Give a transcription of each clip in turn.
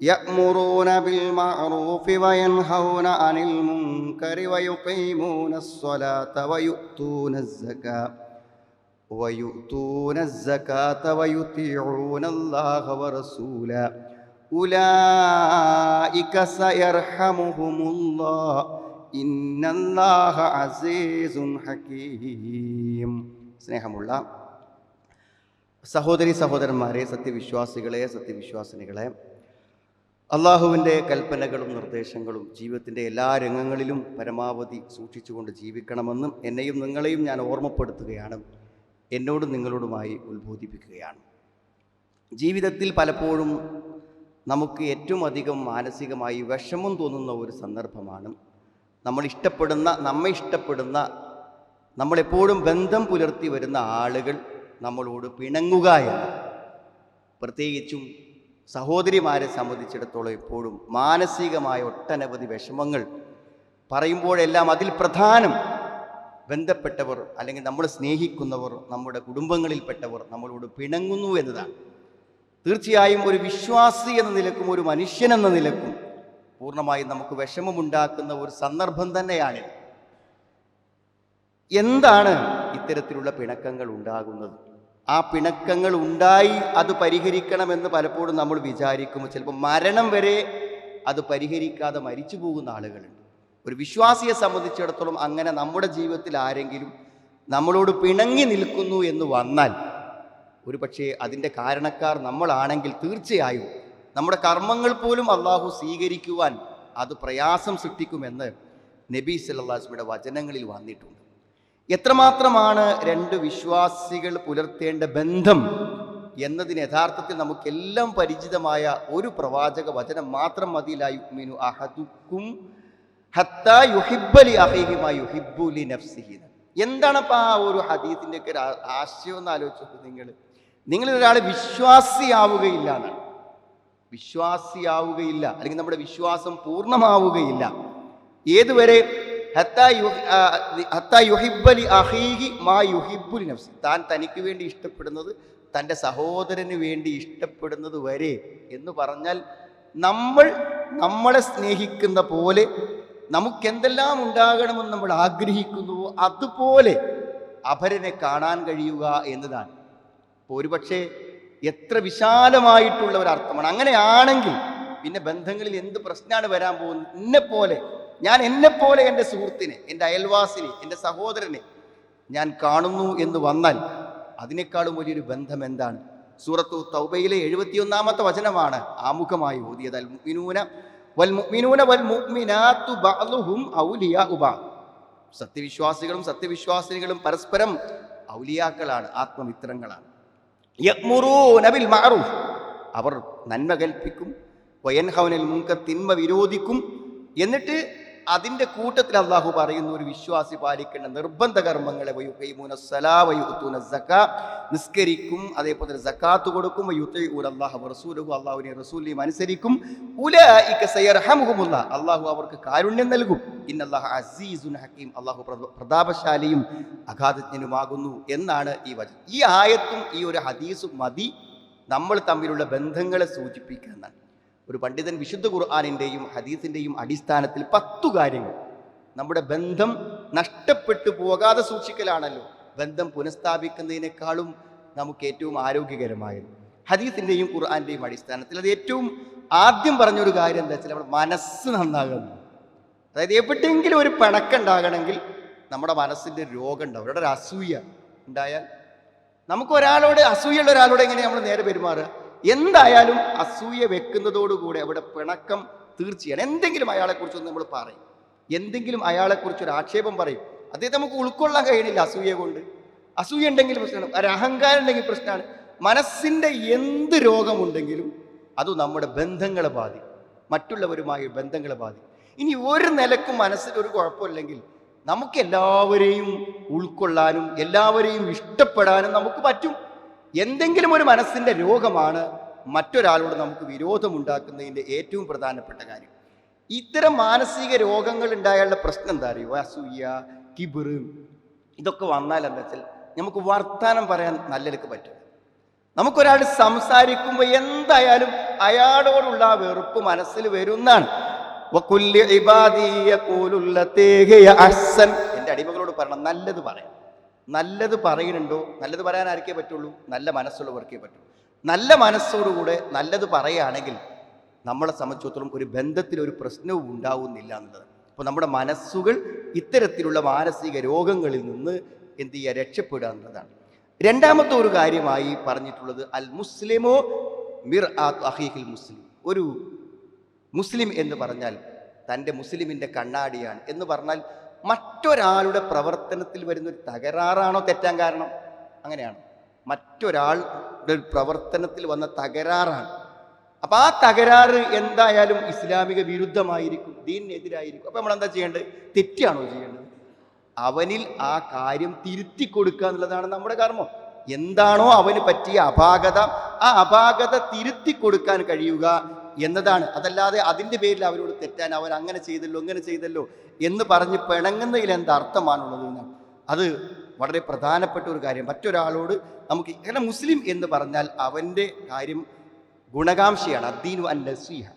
يأمرون بالمعروف وينهون عن المنكر ويقيمون الصلاة ويؤتون الزكاة ويؤتون الزكاة ويطيعون الله ورسوله أولئك سيرحمهم الله إن الله عزيز حكيم സ്നേഹമുള്ള സഹോദരി സഹോദരന്മാരെ സത്യവിശ്വാസികളെ സത്യവിശ്വാസിനികളെ അള്ളാഹുവിന്റെ കൽപ്പനകളും നിർദ്ദേശങ്ങളും ജീവിതത്തിന്റെ എല്ലാ രംഗങ്ങളിലും പരമാവധി സൂക്ഷിച്ചുകൊണ്ട് ജീവിക്കണമെന്നും എന്നെയും നിങ്ങളെയും ഞാൻ ഓർമ്മപ്പെടുത്തുകയാണ്. എന്നോടും നിങ്ങളോടുമായി ഉത്ബോധിപ്പിക്കുകയാണ്. ജീവിതത്തിൽ പലപ്പോഴും നമുക്ക് ഏറ്റവും അധികം മാനസികമായി വിഷമം തോന്നുന്ന ഒരു സന്ദർഭമാണ്. നമ്മൾ ഇഷ്ടപ്പെടുന്ന നമ്മെ ഇഷ്ടപ്പെടുന്ന നമ്മളെപ്പോഴും ബന്ധം പുലർത്തി വരുന്ന ആളുകൾ നമ്മളോട് പിണങ്ങുക എന്ന്. പ്രത്യേകിച്ചും സഹോദരിമാരെ സംബന്ധിച്ചിടത്തോളം എപ്പോഴും മാനസികമായ ഒട്ടനവധി വിഷമങ്ങൾ പറയുമ്പോഴെല്ലാം അതിൽ പ്രധാനം ബന്ധപ്പെട്ടവർ അല്ലെങ്കിൽ നമ്മൾ സ്നേഹിക്കുന്നവർ നമ്മുടെ കുടുംബങ്ങളിൽപ്പെട്ടവർ നമ്മളോട് പിണങ്ങുന്നു എന്നതാണ്. തീർച്ചയായും ഒരു വിശ്വാസി എന്ന നിലക്കും ഒരു മനുഷ്യൻ എന്ന നിലക്കും പൂർണമായും നമുക്ക് വിഷമമുണ്ടാക്കുന്ന ഒരു സന്ദർഭം തന്നെയാണ്. എന്താണ് ഇത്തരത്തിലുള്ള പിണക്കങ്ങൾ ഉണ്ടാകുന്നത്? ആ പിണക്കങ്ങൾ ഉണ്ടായി അത് പരിഹരിക്കണമെന്ന് പലപ്പോഴും നമ്മൾ വിചാരിക്കും ചിലപ്പോൾ മരണം വരെ അത് പരിഹരിക്കാതെ മരിച്ചു പോകുന്ന ആളുകളുണ്ട്. ഒരു വിശ്വാസിയെ സംബന്ധിച്ചിടത്തോളം അങ്ങനെ നമ്മുടെ ജീവിതത്തിൽ ആരെങ്കിലും നമ്മളോട് പിണങ്ങി നിൽക്കുന്നു എന്ന് വന്നാൽ ഒരു പക്ഷേ അതിന്റെ കാരണക്കാർ നമ്മളാണെങ്കിൽ തീർച്ചയായും നമ്മുടെ കർമ്മങ്ങൾ പോലും അള്ളാഹു സ്വീകരിക്കുവാൻ അത് പ്രയാസം സൃഷ്ടിക്കുമെന്ന് നബി സല്ലാസ്മിയുടെ വചനങ്ങളിൽ വന്നിട്ടുണ്ട്. എത്രമാത്രമാണ് രണ്ട് വിശ്വാസികൾ പുലർത്തേണ്ട ബന്ധം എന്നതിന് യഥാർത്ഥത്തിൽ നമുക്കെല്ലാം പരിചിതമായ ഒരു പ്രവാചക വചനം മാത്രം മതിയിലായുമിനു അഹദുക്കും ഹത്താ യുഹിബ്ബലി അഹീഹിമാ യുഹിബ്ബുലി നഫ്സിഹി. എന്താണപ്പോൾ ആ ഒരു ഹദീത്തിന്റെ ഒക്കെ ആശയം എന്ന് ആലോചിച്ചു നിങ്ങൾ. നിങ്ങൾ ഒരാൾ വിശ്വാസിയാവുകയില്ല എന്നാണ്. വിശ്വാസിയാവുകയില്ല. അല്ലെങ്കിൽ നമ്മുടെ വിശ്വാസം പൂർണമാവുകയില്ല. ഏതുവരെ താൻ തനിക്ക് വേണ്ടി ഇഷ്ടപ്പെടുന്നത് തന്റെ സഹോദരന് വേണ്ടി ഇഷ്ടപ്പെടുന്നത് വരെ എന്ന് പറഞ്ഞാൽ നമ്മൾ നമ്മളെ സ്നേഹിക്കുന്ന പോലെ നമുക്കെന്തെല്ലാം ഉണ്ടാകണമെന്ന് നമ്മൾ ആഗ്രഹിക്കുന്നുവോ അതുപോലെ അപരനെ കാണാൻ കഴിയുക എന്നതാണ്. ഒരുപക്ഷെ എത്ര വിശാലമായിട്ടുള്ള ഒരു അർത്ഥമാണ് അങ്ങനെയാണെങ്കിൽ പിന്നെ ബന്ധങ്ങളിൽ എന്ത് പ്രശ്നമാണ് വരാൻ പോകുന്നത്? എന്നെപ്പോലെ ഞാൻ എന്നെപ്പോലെ എന്റെ സുഹൃത്തിനെ എന്റെ അയൽവാസിനെ എന്റെ സഹോദരനെ ഞാൻ കാണുന്നു എന്ന് വന്നാൽ അതിനേക്കാളും വലിയൊരു ബന്ധം എന്താണ്? സൂറത്തു തൗബയിലെ എഴുപത്തിയൊന്നാമത്തെ വചനമാണ് ആമുഖമായി ഓതിയത്. അൽ മുഅ്മിനൂന വൽ മുഅ്മിനൂന വൽ മുഅ്മിനാത്തു ബഅ്ലുഹും സത്യവിശ്വാസികളും പരസ്പരം ഔലിയാക്കളാണ് ആത്മമിത്രങ്ങളാണ്. അവർ നന്മ കൽപ്പിക്കും തിന്മ വിരോധിക്കും. എന്നിട്ട് അതിന്റെ കൂട്ടത്തിൽ അള്ളാഹു പറയുന്ന ഒരു വിശ്വാസി പാലിക്കേണ്ട നിർബന്ധ കർമ്മങ്ങളെ സക്ക നിസ്കരിക്കും അതേപോലെ സക്കാത്ത് കൊടുക്കും വയുത്തൂർ അള്ളാഹു അനുസരിക്കും. അള്ളാഹു അവർക്ക് കാരുണ്യം നൽകും. ഇന്നല്ലാഹു അസീസുൻ അള്ളാഹു പ്രതാപശാലിയും അഗാധജ്ഞനുമാകുന്നു എന്നാണ് ഈ വചനം. ഈ ആയത്തും ഈ ഒരു ഹദീസും മതി. നമ്മൾ തമ്മിലുള്ള ബന്ധങ്ങളെ സൂചിപ്പിക്കുന്നതാണ് ഒരു പണ്ഡിതൻ വിശുദ്ധ ഖുർആാനിന്റെയും ഹദീസിന്റെയും അടിസ്ഥാനത്തിൽ പത്തു കാര്യങ്ങൾ. നമ്മുടെ ബന്ധം നഷ്ടപ്പെട്ടു പോകാതെ സൂക്ഷിക്കലാണല്ലോ. ബന്ധം പുനഃസ്ഥാപിക്കുന്നതിനേക്കാളും നമുക്ക് ഏറ്റവും ആരോഗ്യകരമായത്. ഹദീസിന്റെയും ഖുർആാന്റെയും അടിസ്ഥാനത്തിൽ അത് ഏറ്റവും ആദ്യം പറഞ്ഞൊരു കാര്യം എന്താ വെച്ചാൽ നമ്മുടെ മനസ്സ് നന്നാകുന്നു അതായത് എവിടെയെങ്കിലും ഒരു പിണക്കുണ്ടാകണമെങ്കിൽ നമ്മുടെ മനസ്സിന്റെ രോഗം ഉണ്ടാവും. ഒരു അസൂയ ഉണ്ടായാൽ നമുക്ക് ഒരാളോട് അസൂയുള്ള ഒരാളോട് എങ്ങനെ നമ്മൾ നേരെ പെരുമാറുക? എന്തായാലും അസൂയ വെക്കുന്നതോടുകൂടെ അവിടെ പിണക്കം തീർച്ചയാണ്. എന്തെങ്കിലും അയാളെക്കുറിച്ചൊന്ന് നമ്മൾ പറയും. എന്തെങ്കിലും അയാളെക്കുറിച്ച് ഒരു ആക്ഷേപം പറയും. അദ്ദേഹത്തെ നമുക്ക് ഉൾക്കൊള്ളാൻ കഴിയണില്ല അസൂയ കൊണ്ട്. അസൂയ ഉണ്ടെങ്കിൽ പ്രശ്നമാണ്. ഒരു അഹങ്കാരം ഉണ്ടെങ്കിൽ പ്രശ്നമാണ്. മനസ്സിന്റെ എന്ത് രോഗമുണ്ടെങ്കിലും അത് നമ്മുടെ ബന്ധങ്ങളെ ബാധിക്കും. മറ്റുള്ളവരുമായി ബന്ധങ്ങളെ ബാധിക്കും. ഇനി ഒരു നിലക്കും മനസ്സിൽ ഒരു കുഴപ്പമില്ലെങ്കിൽ നമുക്ക് എല്ലാവരെയും ഉൾക്കൊള്ളാനും എല്ലാവരെയും ഇഷ്ടപ്പെടാനും നമുക്ക് പറ്റും. എന്തെങ്കിലും ഒരു മനസ്സിന്റെ രോഗമാണ് മറ്റൊരാളോട് നമുക്ക് വിരോധമുണ്ടാക്കുന്നതിന്റെ ഏറ്റവും പ്രധാനപ്പെട്ട കാര്യം. ഇത്തരം മാനസിക രോഗങ്ങൾ ഉണ്ടായാലുള്ള പ്രശ്നം എന്താ അറിയോ? അസൂയ കിബിറ് ഇതൊക്കെ വന്നാൽ എന്താ വെച്ചാൽ നമുക്ക് വർത്താനം പറയാൻ നല്ലതൊക്കെ പറ്റും. നമുക്കൊരാൾ സംസാരിക്കുമ്പോൾ എന്തായാലും അയാളോടുള്ള ആ വെറുപ്പ് മനസ്സിൽ വരുന്നതാണ്. എന്റെ അടിമകളോട് പറയണം നല്ലത് പറയാം. നല്ലത് പറയുന്നുണ്ടോ? നല്ലത് പറയാൻ ആർക്കേ പറ്റുള്ളൂ. നല്ല മനസ്സുള്ളവർക്കേ പറ്റുള്ളൂ നല്ല മനസ്സോടുകൂടെ നല്ലത് പറയുകയാണെങ്കിൽ നമ്മളെ സംബന്ധിച്ചിടത്തോളം ഒരു ബന്ധത്തിൽ ഒരു പ്രശ്നവും ഉണ്ടാവുന്നില്ല എന്നുള്ളത്. അപ്പോൾ നമ്മുടെ മനസ്സുകൾ ഇത്തരത്തിലുള്ള മാനസിക രോഗങ്ങളിൽ നിന്ന് എന്ത് ചെയ്യുക? രക്ഷപ്പെടുക എന്നുള്ളതാണ്. രണ്ടാമത്തെ ഒരു കാര്യമായി പറഞ്ഞിട്ടുള്ളത് അൽ മുസ്ലിമോ മിർ അഹീഹിൽ മുസ്ലിം. ഒരു മുസ്ലിം എന്ന് പറഞ്ഞാൽ തന്റെ മുസ്ലിമിന്റെ കണ്ണാടിയാണ് എന്ന് പറഞ്ഞാൽ മറ്റൊരാളുടെ പ്രവർത്തനത്തിൽ വരുന്ന ഒരു തകരാറാണോ തെറ്റാൻ കാരണം? അങ്ങനെയാണ്. മറ്റൊരാളുടെ പ്രവർത്തനത്തിൽ വന്ന തകരാറാണ്. അപ്പം ആ തകരാറ് എന്തായാലും ഇസ്ലാമിക വിരുദ്ധമായിരിക്കും ദീനിനെതിരായിരിക്കും അപ്പം നമ്മൾ എന്താ ചെയ്യേണ്ടത്? തെറ്റാണോ ചെയ്യേണ്ടത്? അവനിൽ ആ കാര്യം തിരുത്തി കൊടുക്കുക എന്നുള്ളതാണ് നമ്മുടെ കർമ്മം. എന്താണോ അവന് പറ്റിയ അപാകത ആ അപാകത തിരുത്തി കൊടുക്കാൻ കഴിയുക എന്നതാണ്. അതല്ലാതെ അതിന്റെ പേരിൽ അവരോട് തെറ്റാൻ അവൻ അങ്ങനെ ചെയ്തല്ലോ അങ്ങനെ ചെയ്തല്ലോ എന്ന് പറഞ്ഞ് പിണങ്ങുന്നതിൽ എന്താ അർത്ഥമാണുള്ളത് അത് വളരെ പ്രധാനപ്പെട്ട ഒരു കാര്യം. മറ്റൊരാളോട് നമുക്ക് കാരണം മുസ്ലിം എന്ന് പറഞ്ഞാൽ അവന്റെ കാര്യം ഗുണകാംക്ഷയാണ്. അദ്ദീനു അൻ നസീഹ.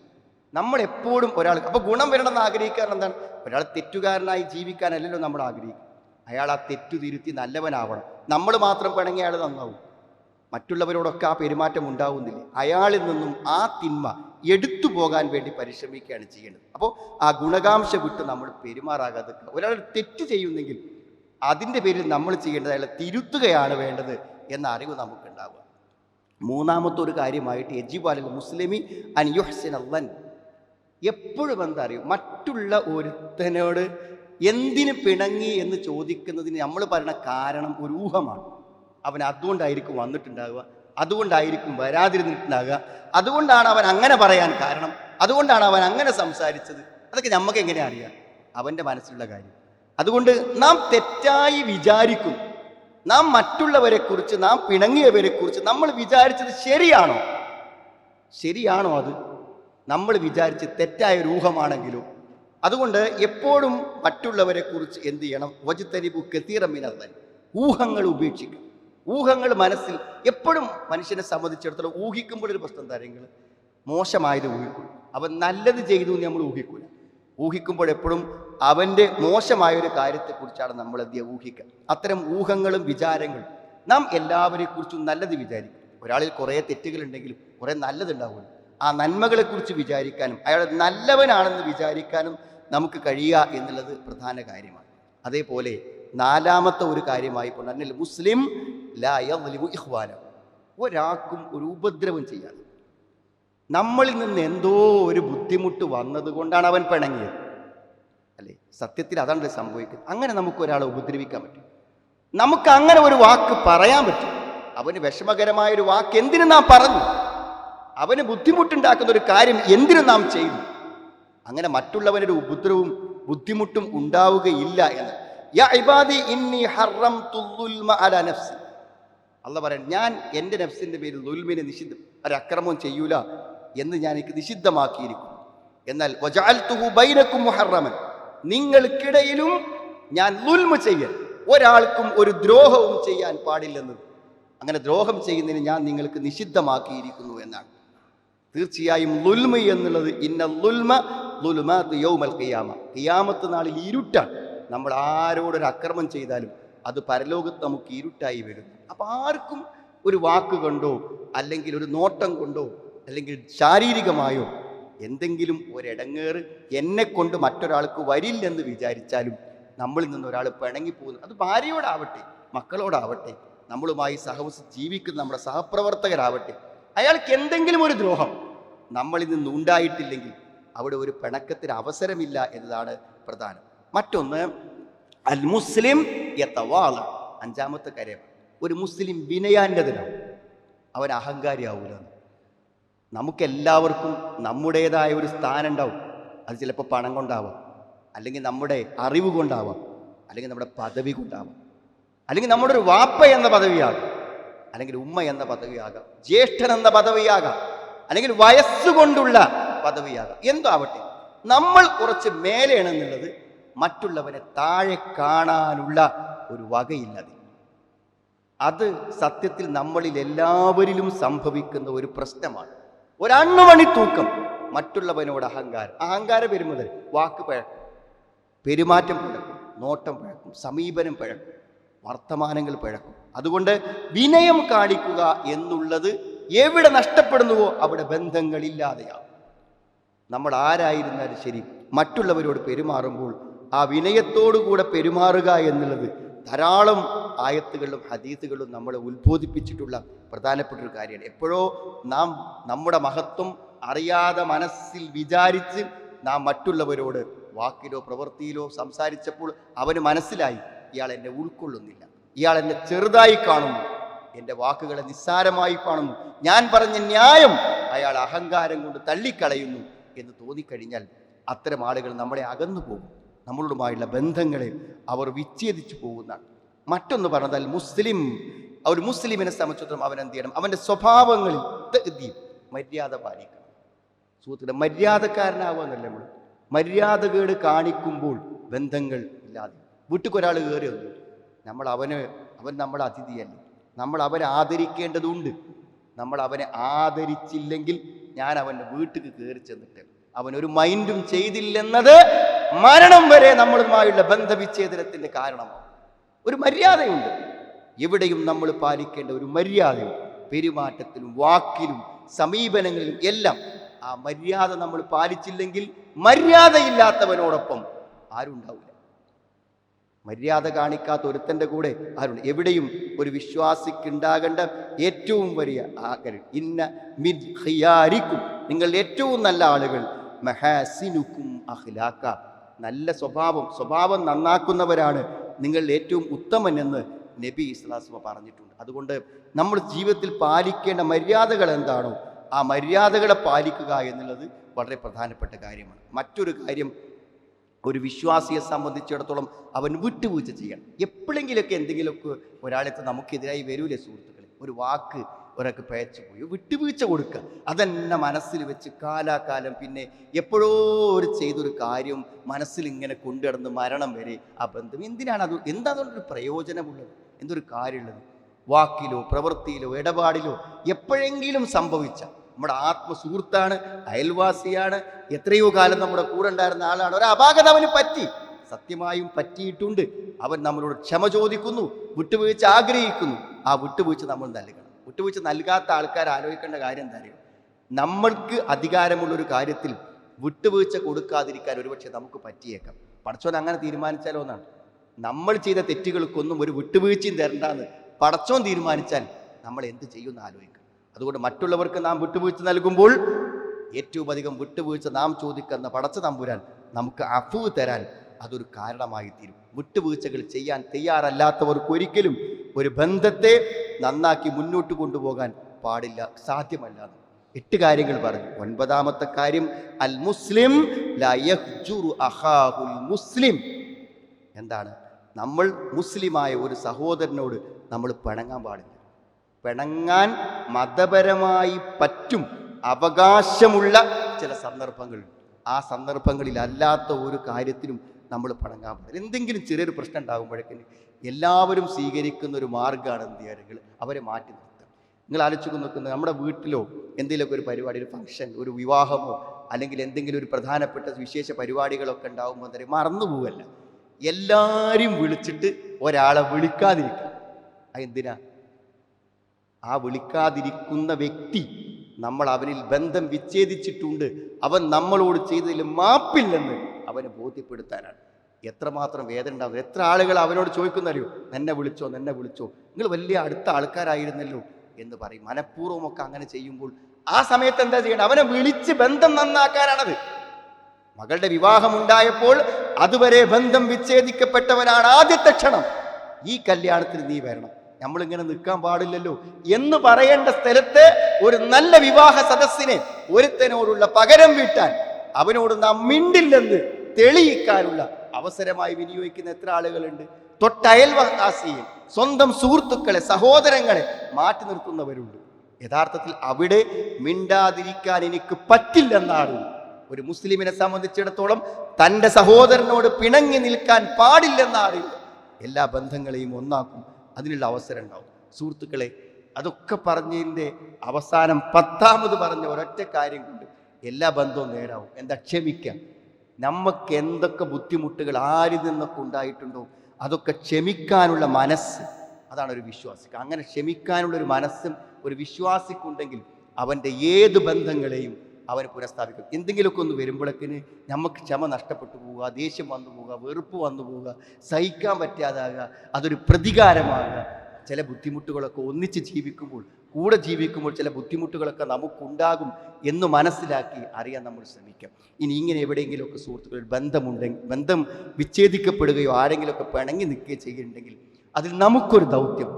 നമ്മൾ എപ്പോഴും ഒരാൾ അപ്പോൾ ഗുണം വരണമെന്ന് ആഗ്രഹിക്കാൻ എന്താണ്? ഒരാൾ തെറ്റുകാരനായി ജീവിക്കാനല്ലല്ലോ നമ്മൾ ആഗ്രഹിക്കും അയാൾ ആ തെറ്റു തിരുത്തി നല്ലവനാവണം. നമ്മൾ മാത്രം പിണങ്ങിയാൽ നന്നാവും. മറ്റുള്ളവരോടൊക്കെ ആ പെരുമാറ്റം ഉണ്ടാവുന്നില്ല. അയാളിൽ നിന്നും ആ തിന്മ എടുത്തു പോകാൻ വേണ്ടി പരിശ്രമിക്കുകയാണ് ചെയ്യേണ്ടത് അപ്പോൾ ആ ഗുണകാംക്ഷ വിട്ട് നമ്മൾ പെരുമാറാകാതെ ഒരാൾ തെറ്റ് ചെയ്യുന്നെങ്കിൽ അതിന്റെ പേരിൽ നമ്മൾ ചെയ്യേണ്ടത് അയാളെ തിരുത്തുകയാണ് വേണ്ടത് എന്ന അറിവ് നമുക്കുണ്ടാവുക. മൂന്നാമത്തെ ഒരു കാര്യമായിട്ട് യജിബാലിൽ മുസ്ലിമി അൻ യുഹ്സിൻ അള്ളൻ എപ്പോഴും എന്തറിയും മറ്റുള്ള ഒരുത്തനോട് എന്തിന് പിണങ്ങി എന്ന് ചോദിക്കുന്നതിന് നമ്മൾ പറയുന്ന കാരണം ഒരു ഊഹമാണ്. അവൻ അതുകൊണ്ടായിരിക്കും വന്നിട്ടുണ്ടാകുക അതുകൊണ്ടായിരിക്കും വരാതിരുന്നിട്ടുണ്ടാകുക അതുകൊണ്ടാണ് അവൻ അങ്ങനെ പറയാൻ കാരണം. അതുകൊണ്ടാണ് അവൻ അങ്ങനെ സംസാരിച്ചത്. അതൊക്കെ നമുക്ക് എങ്ങനെ അറിയാം? അവന്റെ മനസ്സിലുള്ള കാര്യം. അതുകൊണ്ട് നാം തെറ്റായി വിചാരിക്കും. നാം മറ്റുള്ളവരെ കുറിച്ച് നാം പിണങ്ങിയവരെ കുറിച്ച് നമ്മൾ വിചാരിച്ചത് ശരിയാണോ? ശരിയാണോ അത്? നമ്മൾ വിചാരിച്ച് തെറ്റായ രൂഹമാണെങ്കിലും അതുകൊണ്ട് എപ്പോഴും മറ്റുള്ളവരെ കുറിച്ച് എന്ത് ചെയ്യണം? വജുത്തരിബു തന്നെ ഊഹങ്ങൾ ഉപേക്ഷിക്കും. ഊഹങ്ങൾ മനസ്സിൽ എപ്പോഴും മനുഷ്യനെ സംബന്ധിച്ചിടത്തോളം ഊഹിക്കുമ്പോൾ ഒരു പ്രശ്നം കാര്യങ്ങൾ മോശമായത് ഊഹിക്കും. അവൻ നല്ലത് ചെയ്തു എന്ന് നമ്മൾ ഊഹിക്കൂല. ഊഹിക്കുമ്പോഴെപ്പോഴും അവന്റെ മോശമായൊരു കാര്യത്തെക്കുറിച്ചാണ് നമ്മൾ എന്ത് ഊഹിക്കുക. അത്തരം ഊഹങ്ങളും വിചാരങ്ങളും നാം എല്ലാവരെക്കുറിച്ചും നല്ലത് വിചാരിക്കും. ഒരാളിൽ കുറേ തെറ്റുകളുണ്ടെങ്കിലും കുറേ നല്ലതുണ്ടാവുമല്ലോ ആ നന്മകളെക്കുറിച്ച് വിചാരിക്കാനും അയാൾ നല്ലവനാണെന്ന് വിചാരിക്കാനും നമുക്ക് കഴിയുക എന്നുള്ളത് പ്രധാന കാര്യമാണ്. അതേപോലെ നാലാമത്തെ ഒരു കാര്യമായി കൊണ്ട് മുസ്ലിം ലാ ഇഹ്വാന ഒരാൾക്കും ഒരു ഉപദ്രവം ചെയ്യാതെ. നമ്മളിൽ നിന്ന് എന്തോ ഒരു ബുദ്ധിമുട്ട് വന്നതുകൊണ്ടാണ് അവൻ പിണങ്ങിയത്. അല്ലേ? സത്യത്തിൽ അതാണ് സംഭവിക്കുന്നത്. അങ്ങനെ നമുക്ക് ഒരാളെ ഉപദ്രവിക്കാൻ പറ്റും. നമുക്ക് അങ്ങനെ ഒരു വാക്ക് പറയാൻ പറ്റും. അവന് വിഷമകരമായ ഒരു വാക്ക് എന്തിനു നാം പറഞ്ഞു? അവന് ബുദ്ധിമുട്ടുണ്ടാക്കുന്ന ഒരു കാര്യം എന്തിനു നാം ചെയ്തു? അങ്ങനെ മറ്റുള്ളവനൊരു ഉപദ്രവവും ബുദ്ധിമുട്ടും ഉണ്ടാവുകയില്ല എന്ന്. ഇബാദി ഇന്നി ഹറം തുല്ലുൽമ അല നഫ്സി. അല്ല പറയാൻ ഞാൻ എന്റെ നഫ്സിന്റെ പേരിൽ ദുൽമിനെ നിഷിദ്ധം ഒരക്രമവും ചെയ്യൂല എന്ന് ഞാൻ എനിക്ക് നിഷിദ്ധമാക്കിയിരിക്കുന്നു. എന്നാൽ ബൈനക്കും മുഹറമൻ. നിങ്ങൾക്കിടയിലും ഞാൻ ദുൽമ ചെയ്യൽ ഒരാൾക്കും ഒരു ദ്രോഹവും ചെയ്യാൻ പാടില്ലെന്ന്. അങ്ങനെ ദ്രോഹം ചെയ്യുന്നതിന് ഞാൻ നിങ്ങൾക്ക് നിഷിദ്ധമാക്കിയിരിക്കുന്നു എന്നാണ്. തീർച്ചയായും ലുൽമ എന്നുള്ളത് ഇന്ന ലുൽമ ലുൽമാത്ത് യൗമൽ കിയാമ ഖിയാമത്ത് നാളിൽ ഇരുട്ടാണ്. നമ്മൾ ആരോടൊരു അക്രമം ചെയ്താലും അത് പരലോകത്ത് നമുക്ക് ഇരുട്ടായി വരും. അപ്പം ആർക്കും ഒരു വാക്ക് കൊണ്ടോ അല്ലെങ്കിൽ ഒരു നോട്ടം കൊണ്ടോ അല്ലെങ്കിൽ ശാരീരികമായോ എന്തെങ്കിലും ഒരിടങ്ങേറ് എന്നെ കൊണ്ട് മറ്റൊരാൾക്ക് വരില്ലെന്ന് വിചാരിച്ചാലും നമ്മളിൽ നിന്ന് ഒരാൾ പിണങ്ങിപ്പോകുന്നു അത് ഭാര്യയോടാവട്ടെ മക്കളോടാവട്ടെ നമ്മളുമായി സഹവസ് ജീവിക്കുന്ന നമ്മുടെ സഹപ്രവർത്തകരാവട്ടെ അയാൾക്ക് എന്തെങ്കിലും ഒരു ദ്രോഹം നമ്മളിൽ നിന്ന് ഉണ്ടായിട്ടില്ലെങ്കിൽ അവിടെ ഒരു പിണക്കത്തിന് അവസരമില്ല എന്നതാണ് പ്രധാനം. മറ്റൊന്ന് അൽ മുസ്ലിം അഞ്ചാമത്തെ കാര്യം. ഒരു മുസ്ലിം വിനയാന്യതനാവും അവൻ അഹങ്കാരിയാവൂല നമുക്കെല്ലാവർക്കും നമ്മുടേതായ ഒരു സ്ഥാനം ഉണ്ടാവും അത് ചിലപ്പോൾ പണം കൊണ്ടാവാം. അല്ലെങ്കിൽ നമ്മുടെ അറിവ് കൊണ്ടാവാം. അല്ലെങ്കിൽ നമ്മുടെ പദവി കൊണ്ടാവാം. അല്ലെങ്കിൽ നമ്മുടെ ഒരു വാപ്പ എന്ന പദവിയാകാം. അല്ലെങ്കിൽ ഉമ്മ എന്ന പദവിയാകാം. ജ്യേഷ്ഠൻ എന്ന പദവിയാകാം. അല്ലെങ്കിൽ വയസ്സുകൊണ്ടുള്ള പദവിയാകാം. എന്തോ ആവട്ടെ നമ്മൾ കുറച്ച് മേലെയാണെന്നുള്ളത് മറ്റുള്ളവരെ താഴെ കാണാനുള്ള ഒരു വകയില്ലത്. അത് സത്യത്തിൽ നമ്മളിൽ എല്ലാവരിലും സംഭവിക്കുന്ന ഒരു പ്രശ്നമാണ്. ഒരണ്ണുമണി തൂക്കം മറ്റുള്ളവനോട് അഹങ്കാരം. അഹങ്കാരം വരുമ്പോൾ വാക്ക് പഴക്കും പെരുമാറ്റം പഴക്കും നോട്ടം പഴക്കും സമീപനം പഴക്കും വർത്തമാനങ്ങൾ പഴക്കും. അതുകൊണ്ട് വിനയം കാണിക്കുക എന്നുള്ളത് എവിടെ നഷ്ടപ്പെടുന്നുവോ അവിടെ ബന്ധങ്ങളില്ലാതെയാവും. നമ്മൾ ആരായിരുന്നാലും ശരി മറ്റുള്ളവരോട് പെരുമാറുമ്പോൾ ആ വിനയത്തോടുകൂടെ പെരുമാറുക എന്നുള്ളത് ധാരാളം ആയത്തുകളിലും ഹദീസുകളിലും നമ്മളെ ഉത്ബോധിപ്പിച്ചിട്ടുള്ള പ്രധാനപ്പെട്ട ഒരു കാര്യമാണ്. എപ്പോഴോ നാം നമ്മുടെ മഹത്വം അറിയാതെ മനസ്സിൽ വിചാരിച്ച് നാം മറ്റുള്ളവരോട് വാക്കിലോ പ്രവൃത്തിയിലോ സംസാരിച്ചപ്പോൾ അവന് മനസ്സിലായി ഇയാൾ എന്നെ ഉൾക്കൊള്ളുന്നില്ല. ഇയാൾ എന്നെ ചെറുതായി കാണുന്നു. എന്റെ വാക്കുകളെ നിസ്സാരമായി കാണുന്നു. ഞാൻ പറഞ്ഞ ന്യായം അയാൾ അഹങ്കാരം കൊണ്ട് തള്ളിക്കളയുന്നു. എന്ന് തോന്നിക്കഴിഞ്ഞാൽ അത്തരം ആളുകൾ നമ്മളെ അകന്നു പോകും നമ്മളുമായുള്ള ബന്ധങ്ങളെ അവർ വിച്ഛേദിച്ചു പോകുന്നതാണ്. മറ്റൊന്ന് പറഞ്ഞാൽ മുസ്ലിം ഒരു മുസ്ലിമിനെ സംബന്ധിച്ചിടത്തോളം അവൻ എന്ത് ചെയ്യണം? അവന്റെ സ്വഭാവങ്ങളിൽ മര്യാദ പാലിക്കണം. സുഹൃത്തുക്കളെ മര്യാദക്കാരനാവുക എന്നല്ല നമ്മൾ മര്യാദകേട് കാണിക്കുമ്പോൾ ബന്ധങ്ങൾ ഇല്ലാതെ. വീട്ടിൽ ഒരാൾ കയറി വന്നു. നമ്മൾ അവന് അവൻ നമ്മുടെ അതിഥിയല്ലേ. നമ്മൾ അവനെ ആദരിക്കേണ്ടതുണ്ട്. നമ്മൾ അവനെ ആദരിച്ചില്ലെങ്കിൽ ഞാൻ അവന്റെ വീട്ടിൽ കയറി ചെന്നിട്ട് അവനൊരു മൈൻഡും ചെയ്തില്ലെന്നത് മരണം വരെ നമ്മളുമായുള്ള ബന്ധവിച്ഛേദനത്തിന്റെ കാരണമാണ് ഒരു മര്യാദയുണ്ട്. എവിടെയും നമ്മൾ പാലിക്കേണ്ട ഒരു മര്യാദയും പെരുമാറ്റത്തിലും വാക്കിലും സമീപനങ്ങളിലും എല്ലാം ആ മര്യാദ നമ്മൾ പാലിച്ചില്ലെങ്കിൽ മര്യാദയില്ലാത്തവനോടൊപ്പം ആരുണ്ടാവില്ല. മര്യാദ കാണിക്കാത്ത ഒരുത്തന്റെ കൂടെ ആരുണ്ട്? എവിടെയും ഒരു വിശ്വാസിക്കുണ്ടാകേണ്ട ഏറ്റവും വലിയ ആഗ്രഹം ഇന്ന മിൻ ഖിയാരിക്കും. നിങ്ങൾ ഏറ്റവും നല്ല ആളുകൾ. മെഹാസിനുക്കും അഹ്ലാക്ക നല്ല സ്വഭാവം സ്വഭാവം നന്നാക്കുന്നവരാണ് നിങ്ങൾ ഏറ്റവും ഉത്തമൻ എന്ന് നബി ഇസ്ലാസ്മ പറഞ്ഞിട്ടുണ്ട്. അതുകൊണ്ട് നമ്മൾ ജീവിതത്തിൽ പാലിക്കേണ്ട മര്യാദകൾ എന്താണോ ആ മര്യാദകളെ പാലിക്കുക എന്നുള്ളത് വളരെ പ്രധാനപ്പെട്ട കാര്യമാണ്. മറ്റൊരു കാര്യം ഒരു വിശ്വാസിയെ സംബന്ധിച്ചിടത്തോളം അവൻ വിട്ടുവീഴ്ച ചെയ്യണം. എപ്പോഴെങ്കിലുമൊക്കെ എന്തെങ്കിലുമൊക്കെ ഒരാളെത്ത് നമുക്കെതിരായി വരൂലേ സുഹൃത്തുക്കളെ? ഒരു വാക്ക് ഒരാൾക്ക് പയച്ചു പോയി. വിട്ടുവീഴ്ച കൊടുക്കുക. അതെന്നെ മനസ്സിൽ വെച്ച് കാലാകാലം പിന്നെ എപ്പോഴോ ഒരു ചെയ്തൊരു കാര്യം മനസ്സിൽ ഇങ്ങനെ കൊണ്ടുനടന്ന് മരണം വരെ ആ ബന്ധം എന്തിനാണ് അത്? എന്താ അതുകൊണ്ടൊരു പ്രയോജനമുള്ളത്? എന്തൊരു കാര്യമുള്ളത്? വാക്കിലോ പ്രവൃത്തിയിലോ ഇടപാടിലോ എപ്പോഴെങ്കിലും സംഭവിച്ച നമ്മുടെ ആത്മസുഹൃത്താണ് അയൽവാസിയാണ് എത്രയോ കാലം നമ്മുടെ കൂടെ ഉണ്ടായിരുന്ന ആളാണ്. ഒരു അപാകത അവന് പറ്റി. സത്യമായും പറ്റിയിട്ടുണ്ട്. അവൻ നമ്മളോട് ക്ഷമ ചോദിക്കുന്നു വിട്ടുവീഴ്ച ആഗ്രഹിക്കുന്നു. ആ വിട്ടുവീഴ്ച നമ്മൾ നൽകണം. വിട്ടുവീഴ്ച നൽകാത്ത ആൾക്കാർ ആലോചിക്കേണ്ട കാര്യം എന്താ അറിയോ നമ്മൾക്ക് അധികാരമുള്ള ഒരു കാര്യത്തിൽ വിട്ടുവീഴ്ച കൊടുക്കാതിരിക്കാൻ ഒരുപക്ഷെ നമുക്ക് പറ്റിയേക്കാം. പടച്ചോൻ അങ്ങനെ തീരുമാനിച്ചാലോ എന്നാണ്. നമ്മൾ ചെയ്ത തെറ്റുകൾക്കൊന്നും ഒരു വിട്ടുവീഴ്ചയും തരണ്ടെന്ന് പടച്ചോൻ തീരുമാനിച്ചാൽ നമ്മൾ എന്ത് ചെയ്യുമെന്ന് ആലോചിക്കും. അതുകൊണ്ട് മറ്റുള്ളവർക്ക് നാം വിട്ടുവീഴ്ച നൽകുമ്പോൾ ഏറ്റവും അധികം വിട്ടുവീഴ്ച നാം ചോദിക്കുന്ന പടച്ച തമ്പുരാൻ നമുക്ക് അഫുവ് തരാൻ അതൊരു കാരണമായി തീരും. വിട്ടുവീഴ്ചകൾ ചെയ്യാൻ തയ്യാറല്ലാത്തവർക്ക് ഒരിക്കലും ഒരു ബന്ധത്തെ നന്നാക്കി മുന്നോട്ട് കൊണ്ടുപോകാൻ പാടില്ല സാധ്യമല്ല. എട്ട് കാര്യങ്ങൾ പറഞ്ഞു. ഒൻപതാമത്തെ കാര്യം അൽ മുസ്ലിം മുസ്ലിം. എന്താണ്? നമ്മൾ മുസ്ലിമായ ഒരു സഹോദരനോട് നമ്മൾ പിണങ്ങാൻ പാടില്ല. പിണങ്ങാൻ മതപരമായി പറ്റും അവകാശമുള്ള ചില സന്ദർഭങ്ങളുണ്ട് ആ സന്ദർഭങ്ങളിൽ അല്ലാത്ത ഒരു കാര്യത്തിനും നമ്മൾ പിണങ്ങാൻ പാടില്ല. എന്തെങ്കിലും ചെറിയൊരു പ്രശ്നം ഉണ്ടാകുമ്പോഴേക്കിന് എല്ലാവരും സ്വീകരിക്കുന്ന ഒരു മാർഗമാണ് എന്ത് ചെയ്യുക അവരെ മാറ്റി നിർത്തുക. നിങ്ങൾ ആലോചിച്ച് നോക്കുന്നത് നമ്മുടെ വീട്ടിലോ എന്തെങ്കിലുമൊക്കെ ഒരു പരിപാടി ഒരു ഫംഗ്ഷൻ ഒരു വിവാഹമോ അല്ലെങ്കിൽ എന്തെങ്കിലും ഒരു പ്രധാനപ്പെട്ട വിശേഷ പരിപാടികളൊക്കെ ഉണ്ടാകുമ്പോൾ എന്താ മറന്നു പോവല്ല. എല്ലാവരും വിളിച്ചിട്ട് ഒരാളെ വിളിക്കാതിരിക്കുക. അതെന്തിനാ? ആ വിളിക്കാതിരിക്കുന്ന വ്യക്തി നമ്മൾ അവനിൽ ബന്ധം വിച്ഛേദിച്ചിട്ടുണ്ട്. അവൻ നമ്മളോട് ചെയ്തതിൽ മാപ്പില്ലെന്ന് അവന് ബോധ്യപ്പെടുത്താനാണ്. എത്രമാത്രം വേദന ഉണ്ടാവും? എത്ര ആളുകൾ അവനോട് ചോദിക്കുന്നറിയോ? എന്നെ വിളിച്ചോ എന്നെ വിളിച്ചോ. നിങ്ങൾ വലിയ അടുത്ത ആൾക്കാരായിരുന്നല്ലോ. എന്ന് പറയും. മനഃപൂർവമൊക്കെ അങ്ങനെ ചെയ്യുമ്പോൾ ആ സമയത്ത് എന്താ ചെയ്യേണ്ടത്? അവനെ വിളിച്ച് ബന്ധം നന്നാക്കാനാണത്. മകളുടെ വിവാഹമുണ്ടായപ്പോൾ അതുവരെ ബന്ധം വിച്ഛേദിക്കപ്പെട്ടവനാണ് ആദ്യത്തെ ക്ഷണം. ഈ കല്യാണത്തിന് നീ വരണം. നമ്മളിങ്ങനെ നിൽക്കാൻ പാടില്ലല്ലോ എന്ന് പറയേണ്ട സ്ഥലത്ത് ഒരു നല്ല വിവാഹ സദസ്സിനെ ഒരുത്തനോടുള്ള പകരം വീട്ടാൻ അവനോട് നാം മിണ്ടില്ലെന്ന് തെളിയിക്കാനുള്ള അവസരമായി വിനിയോഗിക്കുന്ന എത്ര ആളുകളുണ്ട്? തൊട്ടയൽവാസിയെ സ്വന്തം സുഹൃത്തുക്കളെ സഹോദരങ്ങളെ മാറ്റി നിർത്തുന്നവരുണ്ട്. യഥാർത്ഥത്തിൽ അവിടെ മിണ്ടാതിരിക്കാൻ എനിക്ക് പറ്റില്ലെന്നാണ്. ഒരു മുസ്ലിമിനെ സംബന്ധിച്ചിടത്തോളം തന്റെ സഹോദരനോട് പിണങ്ങി നിൽക്കാൻ പാടില്ലെന്നാണ്. എല്ലാ ബന്ധങ്ങളെയും ഒന്നാക്കും. അതിനുള്ള അവസരം ഉണ്ടാവും. സുഹൃത്തുക്കളെ അതൊക്കെ പറഞ്ഞതിന്റെ അവസാനം പത്താമത് പറഞ്ഞ ഒരൊറ്റ കാര്യം കൊണ്ട് എല്ലാ ബന്ധവും നേരാവും. എന്താ? ക്ഷമിക്കാം. നമുക്ക് എന്തൊക്കെ ബുദ്ധിമുട്ടുകൾ ആരിൽ നിന്നൊക്കെ ഉണ്ടായിട്ടുണ്ടോ? അതൊക്കെ ക്ഷമിക്കാനുള്ള മനസ്സ്. അതാണ് ഒരു വിശ്വാസിക്ക്. അങ്ങനെ ക്ഷമിക്കാനുള്ള ഒരു മനസ്സും ഒരു വിശ്വാസിക്കുണ്ടെങ്കിൽ അവന്റെ ഏത് ബന്ധങ്ങളെയും അവൻ പുനഃസ്ഥാപിക്കും. എന്തെങ്കിലുമൊക്കെ ഒന്ന് വരുമ്പോഴേക്കിന് നമുക്ക് ക്ഷമ നഷ്ടപ്പെട്ടു പോവുക ദേഷ്യം വന്നു പോവുക വെറുപ്പ് വന്നു പോവുക സഹിക്കാൻ പറ്റാതാകുക അതൊരു പ്രതികാരമാകുക. ചില ബുദ്ധിമുട്ടുകളൊക്കെ ഒന്നിച്ച് ജീവിക്കുമ്പോൾ കൂടെ ജീവിക്കുമ്പോൾ ചില ബുദ്ധിമുട്ടുകളൊക്കെ നമുക്കുണ്ടാകും എന്ന് മനസ്സിലാക്കി അറിയാൻ നമ്മൾ ശ്രമിക്കാം. ഇനി ഇങ്ങനെ എവിടെയെങ്കിലുമൊക്കെ സുഹൃത്തുക്കൾ ബന്ധമുണ്ടെങ്കിൽ ബന്ധം വിച്ഛേദിക്കപ്പെടുകയോ ആരെങ്കിലുമൊക്കെ പിണങ്ങി നിൽക്കുകയോ ചെയ്യുന്നുണ്ടെങ്കിൽ അതിൽ നമുക്കൊരു ദൗത്യം.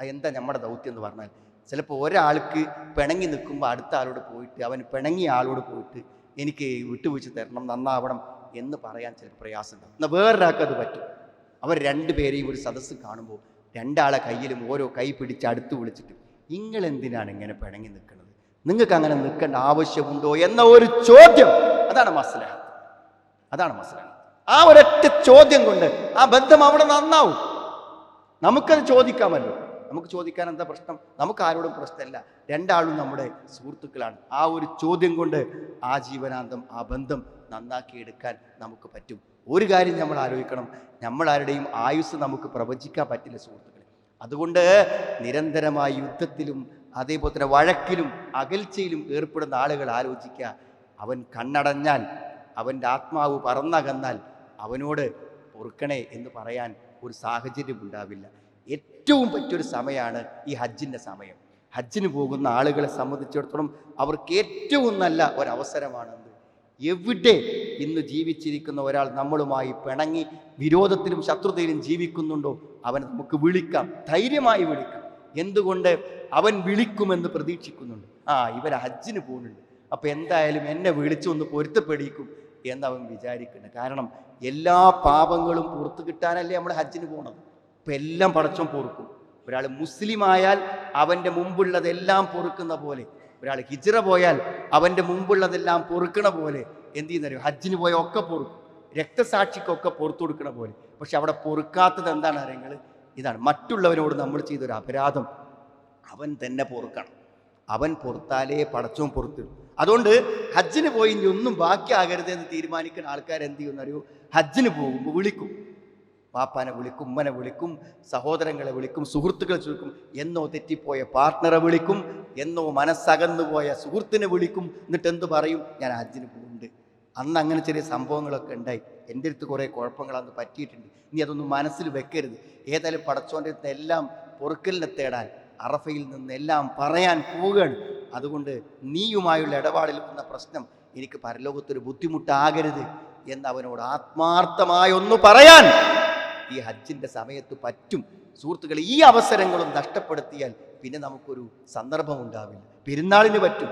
എന്താ നമ്മുടെ ദൗത്യം എന്ന് പറഞ്ഞാൽ? ചിലപ്പോൾ ഒരാൾക്ക് പിണങ്ങി നിൽക്കുമ്പോൾ അടുത്ത ആളോട് പോയിട്ട് അവൻ പിണങ്ങിയ ആളോട് പോയിട്ട് എനിക്ക് വിട്ടുവീഴ്ച തരണം നന്നാവണം എന്ന് പറയാൻ ചില പ്രയാസമുണ്ടാവും എന്നാൽ വേറൊരാൾക്ക് അത് പറ്റും. അവർ രണ്ടുപേരെയും ഒരു സദസ്സ് കാണുമ്പോൾ രണ്ടാളെ കയ്യിലും ഓരോ കൈ പിടിച്ച് അടുത്ത് വിളിച്ചിട്ട് നിങ്ങൾ എന്തിനാണ് ഇങ്ങനെ പിണങ്ങി നിൽക്കുന്നത്? നിങ്ങൾക്ക് അങ്ങനെ നിൽക്കേണ്ട ആവശ്യമുണ്ടോ എന്ന ഒരു ചോദ്യം. അതാണ് മസല അതാണ് മസല ആ ഒരൊറ്റ ചോദ്യം കൊണ്ട് ആ ബന്ധം അവിടെ നന്നാവും. നമുക്കത് ചോദിക്കാമല്ലോ. നമുക്ക് ചോദിക്കാൻ എന്താ പ്രശ്നം? നമുക്ക് ആരോടും പ്രശ്നമില്ല. രണ്ടാളും നമ്മുടെ സുഹൃത്തുക്കളാണ്. ആ ഒരു ചോദ്യം കൊണ്ട് ആ ജീവനാന്തം ആ ബന്ധം നന്നാക്കിയെടുക്കാൻ നമുക്ക് പറ്റും. ഒരു കാര്യം നമ്മൾ ആലോചിക്കണം. നമ്മൾ ആരുടെയും ആയുസ് നമുക്ക് പ്രവചിക്കാൻ പറ്റില്ല സുഹൃത്തുക്കളെ. അതുകൊണ്ട് നിരന്തരമായ യുദ്ധത്തിലും അതേപോലെ തന്നെ വഴക്കിലും അകൽച്ചയിലും ഏർപ്പെടുന്ന ആളുകൾ ആലോചിക്കുക. അവൻ കണ്ണടഞ്ഞാൽ അവന്റെ ആത്മാവ് പറന്നകന്നാൽ അവനോട് പൊറുക്കണേ എന്ന് പറയാൻ ഒരു സാഹചര്യം ഉണ്ടാവില്ല. ഏറ്റവും പറ്റിയൊരു സമയമാണ് ഈ ഹജ്ജിന്റെ സമയം. ഹജ്ജിന് പോകുന്ന ആളുകളെ സംബന്ധിച്ചിടത്തോളം അവർക്ക് ഏറ്റവും നല്ല ഒരവസരമാണെന്ന് എവിടെ ഇന്ന് ജീവിച്ചിരിക്കുന്ന ഒരാൾ നമ്മളുമായി പിണങ്ങി വിരോധത്തിലും ശത്രുതയിലും ജീവിക്കുന്നുണ്ടോ? അവൻ നമുക്ക് വിളിക്കാം. ധൈര്യമായി വിളിക്കാം. എന്തുകൊണ്ട്? അവൻ വിളിക്കുമെന്ന് പ്രതീക്ഷിക്കുന്നുണ്ട്. ആ ഇവർ ഹജ്ജിന് പോകുന്നുണ്ട്. അപ്പോൾ എന്തായാലും എന്നെ വിളിച്ചു ഒന്ന് പൊരുത്തപ്പെടിക്കും എന്ന് അവൻ വിചാരിക്കുന്നുണ്ട്. കാരണം എല്ലാ പാപങ്ങളും പുറത്തു കിട്ടാനല്ലേ നമ്മൾ ഹജ്ജിന് പോകണത് ഇപ്പം എല്ലാം പടച്ചോൻ പൊറുക്കും. ഒരാൾ മുസ്ലിം ആയാൽ അവന്റെ മുമ്പുള്ളതെല്ലാം പൊറുക്കുന്ന പോലെ ഒരാൾ ഹിജ്റ പോയാൽ അവന്റെ മുമ്പുള്ളതെല്ലാം പൊറുക്കണ പോലെ എന്ത് ചെയ്യുന്നറിയോ? ഹജ്ജിന് പോയ ഒക്കെ പൊറുക്കും. രക്തസാക്ഷിക്കൊക്കെ പുറത്തു കൊടുക്കണ പോലെ. പക്ഷെ അവിടെ പൊറുക്കാത്തത് എന്താണ് അറിയങ്ങൾ ഇതാണ്. മറ്റുള്ളവരോട് നമ്മൾ ചെയ്തൊരു അപരാധം. അവൻ തന്നെ പൊറുക്കണം. അവൻ പുറത്താലേ പടച്ചവും പുറത്തിടും. അതുകൊണ്ട് ഹജ്ജിന് പോയി ഇനി ഒന്നും ബാക്കിയാകരുത് എന്ന് തീരുമാനിക്കുന്ന ആൾക്കാർ എന്ത് ചെയ്യുന്നറിയോ ഹജ്ജിന് പോകുമ്പോൾ വിളിക്കും. പാപ്പാനെ വിളിക്കും ഉമ്മനെ വിളിക്കും സഹോദരങ്ങളെ വിളിക്കും സുഹൃത്തുക്കളെ വിളിക്കും എന്നോ തെറ്റിപ്പോയ പാർട്ട്ണറെ വിളിക്കും. എന്നോ മനസ്സകന്നു പോയ സുഹൃത്തിനെ വിളിക്കും എന്നിട്ട് എന്ത് പറയും? ഞാൻ ഹജ്ജിന് പോകുന്നുണ്ട്. അന്ന് അങ്ങനെ ചെറിയ സംഭവങ്ങളൊക്കെ ഉണ്ടായി. എന്റെ അടുത്ത് കുറേ കുഴപ്പങ്ങൾ അന്ന് പറ്റിയിട്ടുണ്ട്. ഇനി അതൊന്നും മനസ്സിൽ വെക്കരുത്. ഏതായാലും പടച്ചോന്റെ അടുത്ത് എല്ലാം പൊറുക്കലിനെ തേടാൻ അറഫയിൽ നിന്ന് എല്ലാം പറയാൻ പോവുകയാണ്. അതുകൊണ്ട് നീയുമായുള്ള ഇടപാടിൽ വന്ന പ്രശ്നം എനിക്ക് പരലോകത്തൊരു ബുദ്ധിമുട്ടാകരുത് എന്ന് അവനോട് ആത്മാർത്ഥമായി ഒന്ന് പറയാൻ ഈ ഹജ്ജിന്റെ സമയത്ത് പറ്റും. സുഹൃത്തുക്കളെ ഈ അവസരങ്ങളും നഷ്ടപ്പെടുത്തിയാൽ പിന്നെ നമുക്കൊരു സന്ദർഭം ഉണ്ടാവില്ല പെരുന്നാളിന് പറ്റും.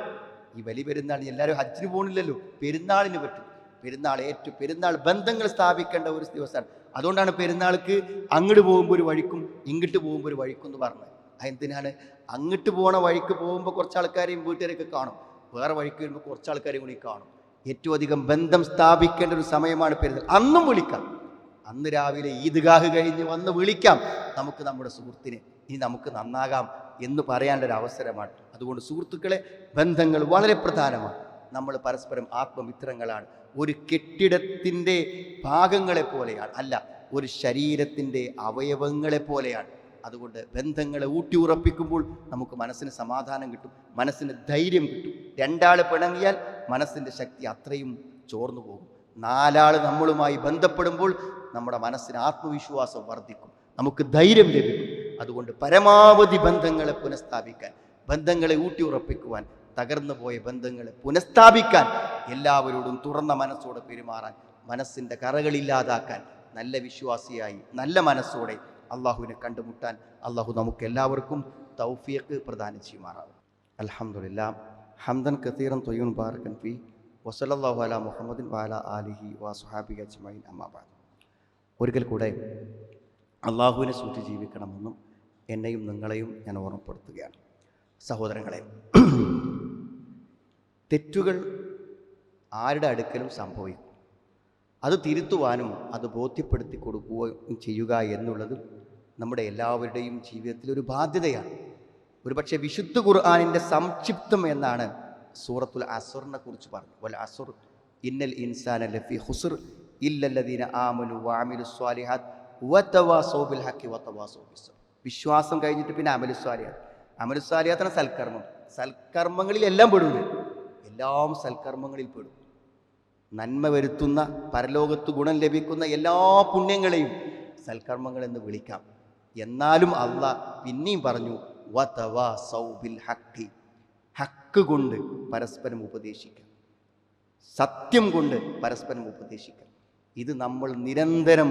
ഈ വലിയ പെരുന്നാളിന് എല്ലാവരും ഹജ്ജിന് പോകണില്ലല്ലോ പെരുന്നാളിന് പറ്റും. പെരുന്നാൾ ഏറ്റു പെരുന്നാൾ ബന്ധങ്ങൾ സ്ഥാപിക്കേണ്ട ഒരു ദിവസമാണ്. അതുകൊണ്ടാണ് പെരുന്നാൾക്ക് അങ്ങോട്ട് പോകുമ്പോൾ ഒരു വഴിക്കും ഇങ്ങോട്ട് പോകുമ്പോൾ ഒരു വഴിക്കും എന്ന് പറഞ്ഞത്. അതെന്തിനാണ്? അങ്ങോട്ട് പോണ വഴിക്ക് പോകുമ്പോൾ കുറച്ച് ആൾക്കാരെയും വീട്ടുകാരെയൊക്കെ കാണും. വേറെ വഴിക്ക് വരുമ്പോൾ കുറച്ച് ആൾക്കാരെയും കൂടി കാണും. ഏറ്റവും അധികം ബന്ധം സ്ഥാപിക്കേണ്ട ഒരു സമയമാണ് പെരുന്നാൾ. അന്നും വിളിക്കാം. അന്ന് രാവിലെ ഈദ്ഗാഹ് കഴിഞ്ഞ് വന്ന് വിളിക്കാം. നമുക്ക് നമ്മുടെ സുഹൃത്തിനെ ഇനി നമുക്ക് നന്നാകാം എന്ന് പറയാനുള്ള ഒരു അവസരമാണ് അതുകൊണ്ട് സുഹൃത്തുക്കളെ ബന്ധങ്ങൾ വളരെ പ്രധാനമാണ്. നമ്മൾ പരസ്പരം ആത്മമിത്രങ്ങളാണ്. ഒരു കെട്ടിടത്തിന്റെ ഭാഗങ്ങളെ പോലെയാണ്. അല്ല ഒരു ശരീരത്തിന്റെ അവയവങ്ങളെ പോലെയാണ്. അതുകൊണ്ട് ബന്ധങ്ങളെ ഊട്ടി ഉറപ്പിക്കുമ്പോൾ നമുക്ക് മനസ്സിന് സമാധാനം കിട്ടും മനസ്സിന് ധൈര്യം കിട്ടും. രണ്ടാൾ പിണങ്ങിയാൽ മനസ്സിന്റെ ശക്തി അത്രയും ചോർന്നു പോകും. നാലാൾ നമ്മളുമായി ബന്ധപ്പെടുമ്പോൾ നമ്മുടെ മനസ്സിന് ആത്മവിശ്വാസം വർദ്ധിക്കും. നമുക്ക് ധൈര്യം ലഭിക്കും. അതുകൊണ്ട് പരമാവധി ബന്ധങ്ങളെ പുനഃസ്ഥാപിക്കാൻ ബന്ധങ്ങളെ ഊട്ടിയുറപ്പിക്കുവാൻ തകർന്നു പോയ ബന്ധങ്ങളെ പുനഃസ്ഥാപിക്കാൻ എല്ലാവരോടും തുറന്ന മനസ്സോടെ പെരുമാറാൻ മനസ്സിന്റെ കറകളില്ലാതാക്കാൻ നല്ല വിശ്വാസിയായി നല്ല മനസ്സോടെ അള്ളാഹുവിനെ കണ്ടുമുട്ടാൻ അള്ളാഹു നമുക്ക് എല്ലാവർക്കും തൗഫിയക്ക് പ്രദാനം ചെയ്യുമാറാവും അലഹമുല്ല ഹംദൻ കത്തീറൻ തൊയ്യൂൻ പാർക്കൻ ഫി. വസലല്ലാഹു അല മുഹമ്മദിൻ വാല ആലിഹി വാ സുഹാബി അജ്മൈൻ അമ്മാബാദ് ഒരിക്കൽ കൂടെ അള്ളാഹുവിനെ സൂചി ജീവിക്കണമെന്നും എന്നെയും നിങ്ങളെയും ഞാൻ ഓർമ്മപ്പെടുത്തുകയാണ്. സഹോദരങ്ങളെ തെറ്റുകൾ ആരുടെ അടുക്കലും സംഭവിക്കും. അത് തിരുത്തുവാനും അത് ബോധ്യപ്പെടുത്തി കൊടുക്കുകയും ചെയ്യുക എന്നുള്ളത് നമ്മുടെ എല്ലാവരുടെയും ജീവിതത്തിലൊരു ബാധ്യതയാണ്. ഒരുപക്ഷെ വിശുദ്ധ ഖുർആാനിന്റെ സംക്ഷിപ്തം എന്നാണ് സൂറത്തുൽ അസുറിനെ കുറിച്ച് പറഞ്ഞു. വൽ അസുർ ഇന്നൽ ഇൻസാന ലഫി ഹുസുർ ഇല്ലല്ലദീന ആമലു വാമിലു സ്വാലിഹാത്ത് വതവാസൗ ബിൽ ഹക്കി വതവാസൗ ബിസ്സബ്ർ വിശ്വാസം കഴിഞ്ഞിട്ട് പിന്നെ അമലു സ്വാലിഹാത്ത്. അമലു സ്വാലിഹാത്താണ് സൽക്കർമ്മം. സൽക്കർമ്മങ്ങളിൽ എല്ലാം പെടുവിൽ എല്ലാം സൽക്കർമ്മങ്ങളിൽ പെടും. നന്മ വരുത്തുന്ന പരലോകത്ത് ഗുണം ലഭിക്കുന്ന എല്ലാ പുണ്യങ്ങളെയും സൽക്കർമ്മങ്ങൾ എന്ന് വിളിക്കാം. എന്നാലും അല്ല പിന്നെയും പറഞ്ഞു വതവാ സൗബിൽ ഹക്കി ഹക്ക് കൊണ്ട് പരസ്പരം ഉപദേശിക്കാം. സത്യം കൊണ്ട് പരസ്പരം ഉപദേശിക്കാം. ഇത് നമ്മൾ നിരന്തരം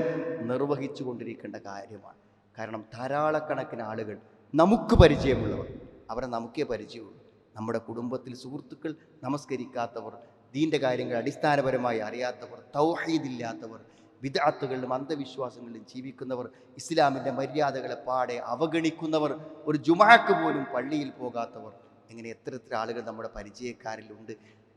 നിർവഹിച്ചു കൊണ്ടിരിക്കേണ്ട കാര്യമാണ്. കാരണം ധാരാളക്കണക്കിന് ആളുകൾ നമുക്ക് പരിചയമുള്ളവർ അവരെ നമുക്കേ പരിചയമുള്ളൂ. നമ്മുടെ കുടുംബത്തിൽ സുഹൃത്തുക്കൾ നമസ്കരിക്കാത്തവർ ദീന്റെ കാര്യങ്ങൾ അടിസ്ഥാനപരമായി അറിയാത്തവർ തൗഹീദില്ലാത്തവർ വിദാത്തുകളിലും അന്ധവിശ്വാസങ്ങളിലും ജീവിക്കുന്നവർ ഇസ്ലാമിന്റെ മര്യാദകളെ പാടെ അവഗണിക്കുന്നവർ ഒരു ജുമാക്ക് പോലും പള്ളിയിൽ പോകാത്തവർ ഇങ്ങനെ എത്ര എത്ര ആളുകൾ നമ്മുടെ പരിചയക്കാരിലുണ്ട്.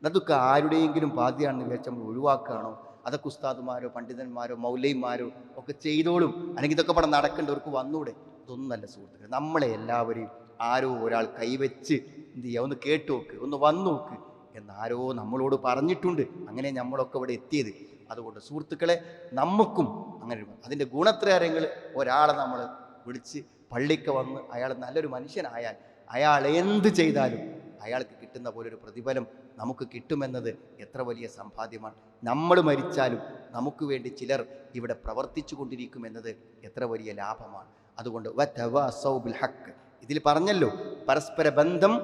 അതൊക്കെ ആരുടെയെങ്കിലും ബാധ്യമാണെന്ന് വിചാരിച്ച് നമ്മൾ ഒഴിവാക്കുകയാണോ? അതൊക്കെ ഉസ്താദുമാരോ പണ്ഡിതന്മാരോ മൗലൈമാരോ ഒക്കെ ചെയ്തോളും. അല്ലെങ്കിൽ ഇതൊക്കെ ഇവിടെ നടക്കേണ്ടവർക്ക് വന്നൂടെ? ഇതൊന്നല്ല സുഹൃത്തുക്കൾ നമ്മളെ എല്ലാവരെയും ആരോ ഒരാൾ കൈവച്ച് എന്ത് ചെയ്യുക? ഒന്ന് കേട്ടു നോക്ക്. ഒന്ന് വന്നു നോക്ക്. എന്നാരോ നമ്മളോട് പറഞ്ഞിട്ടുണ്ട്. അങ്ങനെ നമ്മളൊക്കെ ഇവിടെ എത്തിയത്. അതുകൊണ്ട് സുഹൃത്തുക്കളെ നമുക്കും അങ്ങനെ അതിന്റെ ഗുണത്രയങ്ങൾ ഒരാളെ നമ്മൾ വിളിച്ച് പള്ളിക്ക് വന്ന് അയാൾ നല്ലൊരു മനുഷ്യനായാൽ അയാൾ എന്ത് ചെയ്താലും അയാൾക്ക് കിട്ടുന്ന പോലെ ഒരു പ്രതിഫലം നമുക്ക് കിട്ടുമെന്നത് എത്ര വലിയ സമ്പാദ്യമാണ്. നമ്മൾ മരിച്ചാലും നമുക്ക് വേണ്ടി ചിലർ ഇവിടെ പ്രവർത്തിച്ചു കൊണ്ടിരിക്കുമെന്നത് എത്ര വലിയ ലാഭമാണ്. അതുകൊണ്ട് ഹക്ക് ഇതിൽ പറഞ്ഞല്ലോ പരസ്പര ബന്ധം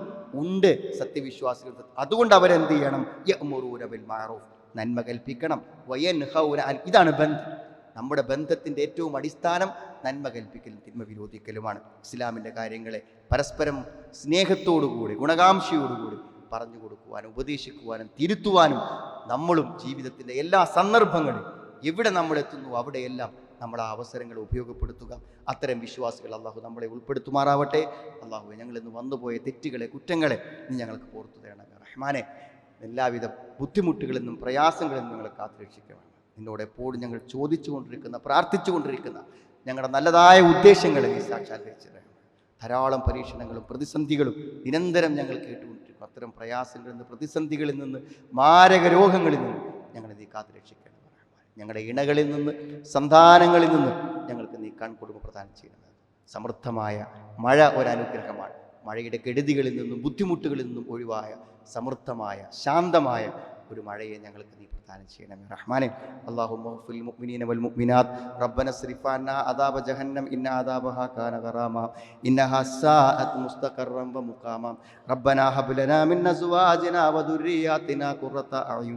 ഉണ്ട് സത്യവിശ്വാസികൾ അതുകൊണ്ട് അവരെന്ത് ചെയ്യണം? യഅ്മുറൂന ബിൽ മഅറൂഫ് നന്മ കൽപ്പിക്കണം. ഇതാണ് ബന്ധം. നമ്മുടെ ബന്ധത്തിന്റെ ഏറ്റവും അടിസ്ഥാനം നന്മ കൽപ്പിക്കലും തിന്മ വിരോധിക്കലുമാണ് ഇസ്ലാമിന്റെ കാര്യങ്ങളെ പരസ്പരം സ്നേഹത്തോടുകൂടി ഗുണകാംക്ഷയോടുകൂടി പറഞ്ഞു കൊടുക്കുവാനും ഉപദേശിക്കുവാനും തിരുത്തുവാനും നമ്മളും ജീവിതത്തിന്റെ എല്ലാ സന്ദർഭങ്ങളിലും എവിടെ നമ്മളെത്തുന്നു അവിടെയെല്ലാം നമ്മൾ ആ അവസരങ്ങൾ ഉപയോഗപ്പെടുത്തുക. അത്തരം വിശ്വാസികൾ അള്ളാഹു നമ്മളെ ഉൾപ്പെടുത്തുമാറാവട്ടെ. അള്ളാഹു ഞങ്ങളിന്ന് വന്നുപോയ തെറ്റുകളെ കുറ്റങ്ങളെ ഇനി ഞങ്ങൾക്ക് പുറത്തു തരണം റഹ്മാനെ. എല്ലാവിധ ബുദ്ധിമുട്ടുകളിൽ നിന്നും പ്രയാസങ്ങളിൽ നിന്നും ഞങ്ങളെ കാത്തുരക്ഷിക്കണം നിന്നോട് എപ്പോഴും ഞങ്ങൾ ചോദിച്ചുകൊണ്ടിരിക്കുന്ന പ്രാർത്ഥിച്ചുകൊണ്ടിരിക്കുന്ന ഞങ്ങളുടെ നല്ലതായ ഉദ്ദേശങ്ങളെ നീ സാക്ഷാത്കരിച്ചത്. ധാരാളം പരീക്ഷണങ്ങളും പ്രതിസന്ധികളും നിരന്തരം ഞങ്ങൾ കേട്ടുകൊണ്ടിരിക്കും അത്തരം പ്രയാസങ്ങളിൽ നിന്ന് പ്രതിസന്ധികളിൽ നിന്ന് മാരക രോഗങ്ങളിൽ നിന്ന് ഞങ്ങളെ നീ കാത്തു രക്ഷിക്കേണ്ടത് ഞങ്ങളുടെ ഇണകളിൽ നിന്ന് സന്താനങ്ങളിൽ നിന്ന് ഞങ്ങൾക്ക് നീ കൺകുടുംബ പ്രദാനം ചെയ്യുന്നത് സമൃദ്ധമായ മഴ ഒരനുഗ്രഹമാണ്. മഴയുടെ കെടുതികളിൽ നിന്നും ബുദ്ധിമുട്ടുകളിൽ നിന്നും ഒഴിവായ സമൃദ്ധമായ ശാന്തമായ ഒരു മഴയെ ഞങ്ങൾക്ക് നീ പ്രദാനം ചെയ്യണമേ. റഹ്മാനെ അള്ളാഹു മഹ്ഫുൽ മുഅ്മിനീന വൽ മുഅ്മിനാത്ത്. റബ്ബന സ്രിഫാന അദാബ ജഹന്നം ഇന്ന അദാബഹ കാന ഗറാമ. ഇന്നഹ സാഅത് മുസ്തഖറം വ മുഖാമ. റബ്ബന ഹബ് ലനാ മിൻ അസ്വാജിനാ വ ദുർരിയാതിനാ ഖുറത അയുൻ